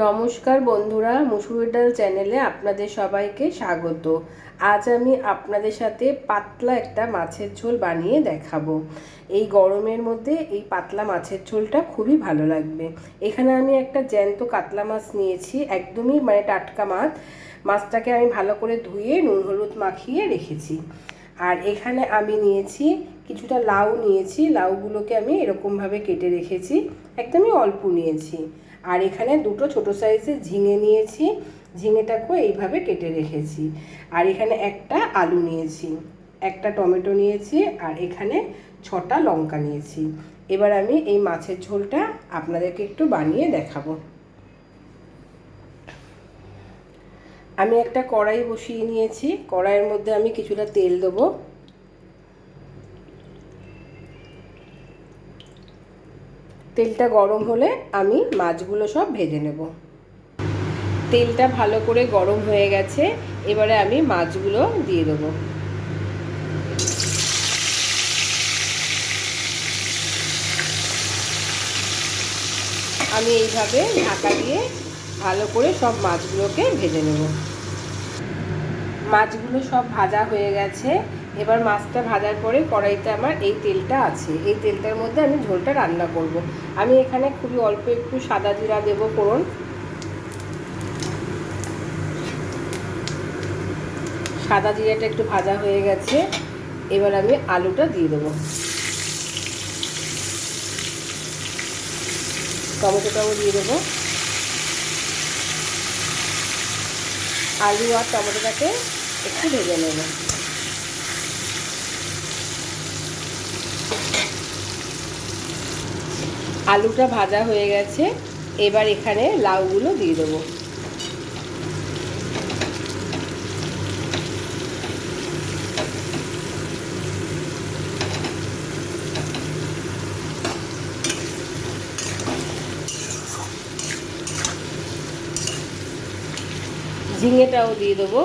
নমস্কার বন্ধুরা, মুসুর ডাল চ্যানেলে আপনাদের সবাইকে স্বাগত। আজ আমি আপনাদের সাথে পাতলা একটা মাছের ঝোল বানিয়ে দেখাবো। এই গরমের মধ্যে এই পাতলা মাছের ঝোলটা খুবই ভালো লাগবে। এখানে আমি একটা জ্যান্ত কাতলা মাছ নিয়েছি, একদমই মানে টাটকা মাছ। মাছটাকে আমি ভালো করে ধুয়ে নুন হলুদ মাখিয়ে রেখেছি। আর এখানে আমি নিয়েছি কিছুটা লাউ নিয়েছি, লাউগুলোকে আমি এরকমভাবে কেটে রেখেছি, একদমই অল্প নিয়েছি। আর এখানে দুটো ছোট সাইজের ঝিঙে নিয়েছি। ঝিঙেটাকেও এইভাবে কেটে রেখেছি। আর এখানে একটা আলু নিয়েছি, একটা টমেটো নিয়েছি, আর এখানে ছটা লঙ্কা নিয়েছি। এবার আমি এই মাছের ঝোলটা আপনাদেরকে একটু বানিয়ে দেখাবো। আমি একটা কড়াই বসিয়ে নিয়েছি। কড়াইয়ের মধ্যে আমি কিছুটা তেল দেবো। তেলটা গরম হলে আমি মাছগুলো সব ভেজে নেব। তেলটা ভালো করে গরম হয়ে গেছে, এবারে আমি মাছগুলো দিয়ে দেবো। আমি এইভাবে ঢাকা দিয়ে ভালো করে সব মাছগুলোকে ভেজে নেব। মাছগুলো সব ভাজা হয়ে গেছে এবার মাছটা ভাজার পরে কড়াইতে আমার এই তেলটা আছে। এই তেলটার মধ্যে আমি ঝোলটা রান্না করব। আমি এখানে খুবই অল্প একটু সাদা জিরা দেবো ফোড়ন। সাদা জিরাটা একটু ভাজা হয়ে গেছে। এবার আমি আলুটা দিয়ে দেবো। টমেটোটাও দিয়ে দেবো। আলু আর টমেটোটাকে একটু ভেজে নেব। আলুটা ভাজা হয়ে গেছে এবার এখানে লাউগুলো দিয়ে দেবো। ঝিঙেটাও দিয়ে দেবো।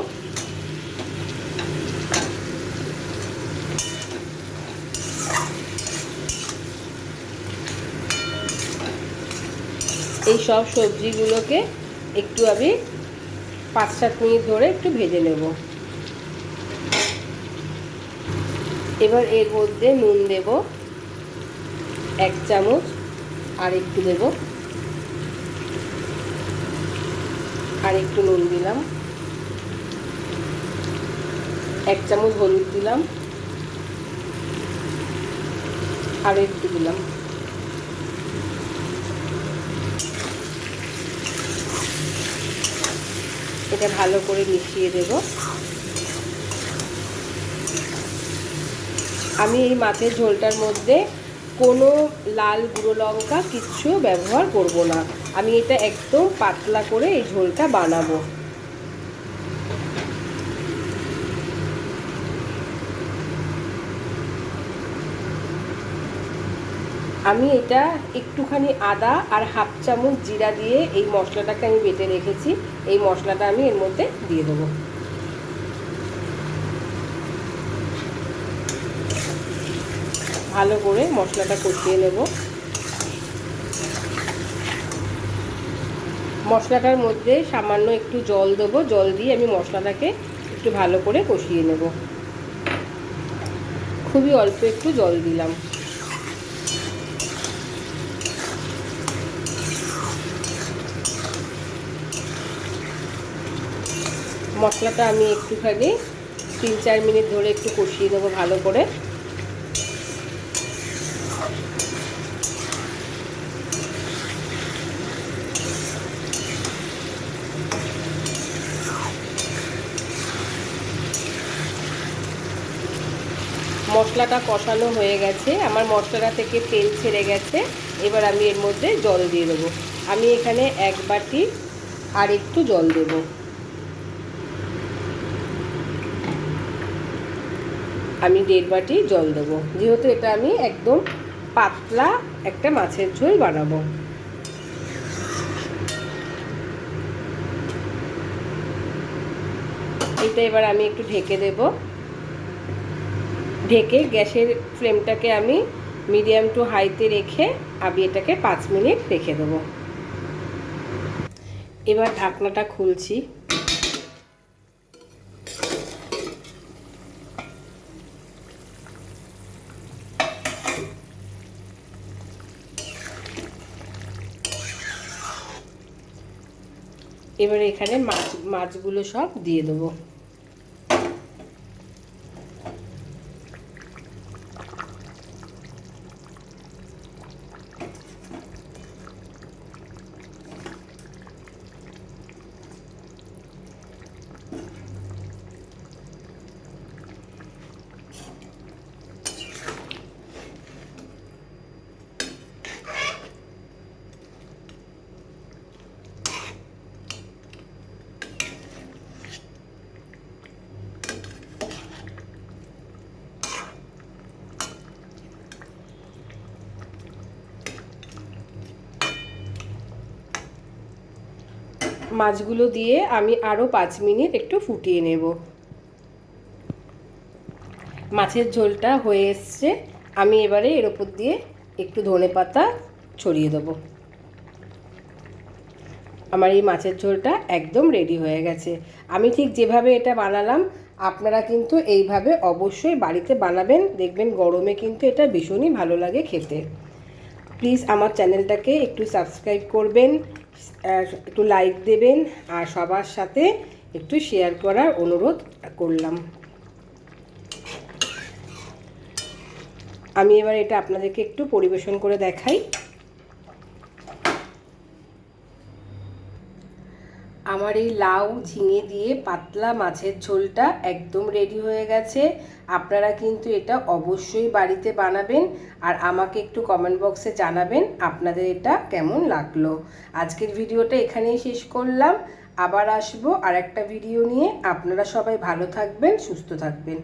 এই সব সবজিগুলোকে একটু আমি পাঁচ সাত মিনিট ধরে একটু ভেজে নেব। এবার এর মধ্যে নুন দেব, এক চামচ, আর একটু দেব। আর একটু নুন দিলাম। এক চামচ হলুদ দিলাম। আর একটু দিলাম। এটা ভালো করে মিশিয়ে দেব। আমি এই মাছের ঝোলটার মধ্যে কোনো লাল গুঁড়ো লঙ্কা কিচ্ছু ব্যবহার করব না। আমি এটা একদম পাতলা করে এই ঝোলটা বানাবো। আমি এটা একটুখানি আদা আর হাফ চামচ জিরা দিয়ে এই মশলাটাকে আমি বেটে রেখেছি। এই মশলাটা আমি এর মধ্যে দিয়ে দেবো। ভালো করে মশলাটা কষিয়ে নেব। মশলাটার মধ্যে সামান্য একটু জল দেবো। জল দিয়ে আমি মশলাটাকে একটু ভালো করে কষিয়ে নেব। খুবই অল্প একটু জল দিলাম। মশলাটা আমি একটুখানি তিন চার মিনিট ধরে একটু কষিয়ে নেব ভালো করে। মশলাটা কষানো হয়ে গেছে, আমার মশলাটা থেকে তেল ছেড়ে গেছে, এবার আমি এর মধ্যে জল দিয়ে দেবো। আমি এখানে এক বাটি আর একটু জল দেবো। আমি দেড় বাটি জল দেবো। যেহেতু এটা আমি একদম পাতলা একটা মাছের ঝোল বানাবো। এটা এবার আমি একটু ঢেকে দেব। ঢেকে গ্যাসের ফ্লেমটাকে আমি মিডিয়াম টু হাইতে রেখে আমি এটাকে পাঁচ মিনিট রেখে দেবো। এবার ঢাকনাটা খুলছি। এবার এখানে মাছ মাছগুলো সব দিয়ে দেবো। মাছগুলো দিয়ে আমি আরও পাঁচ মিনিট একটু ফুটিয়ে নেব। মাছের ঝোলটা হয়ে এসছে। আমি এবারে এর ওপর দিয়ে একটু ধনে পাতা ছড়িয়ে দেবো। আমার এই মাছের ঝোলটা একদম রেডি হয়ে গেছে। আমি ঠিক যেভাবে এটা বানালাম, আপনারা কিন্তু এইভাবে অবশ্যই বাড়িতে বানাবেন। দেখবেন গরমে কিন্তু এটা ভীষণই ভালো লাগে খেতে। প্লিজ আমার চ্যানেলটাকে একটু সাবস্ক্রাইব করবেন। একটু লাইক দেবেন আর সবার সাথে একটু শেয়ার করার অনুরোধ করলাম। আমি এবার এটা আপনাদেরকে একটু পরিবেশন করে দেখাই। আমার এই লাউ ঝিঙে দিয়ে পাতলা মাছের ঝোলটা একদম রেডি হয়ে গেছে। আপনারা কিন্তু এটা অবশ্যই বাড়িতে বানাবেন আর আমাকে একটু কমেন্ট বক্সে জানাবেন আপনাদের এটা কেমন লাগল। আজকের ভিডিওটা এখানেই শেষ করলাম। আবার আসব আর একটা ভিডিও নিয়ে। আপনারা সবাই ভালো থাকবেন, সুস্থ থাকবেন।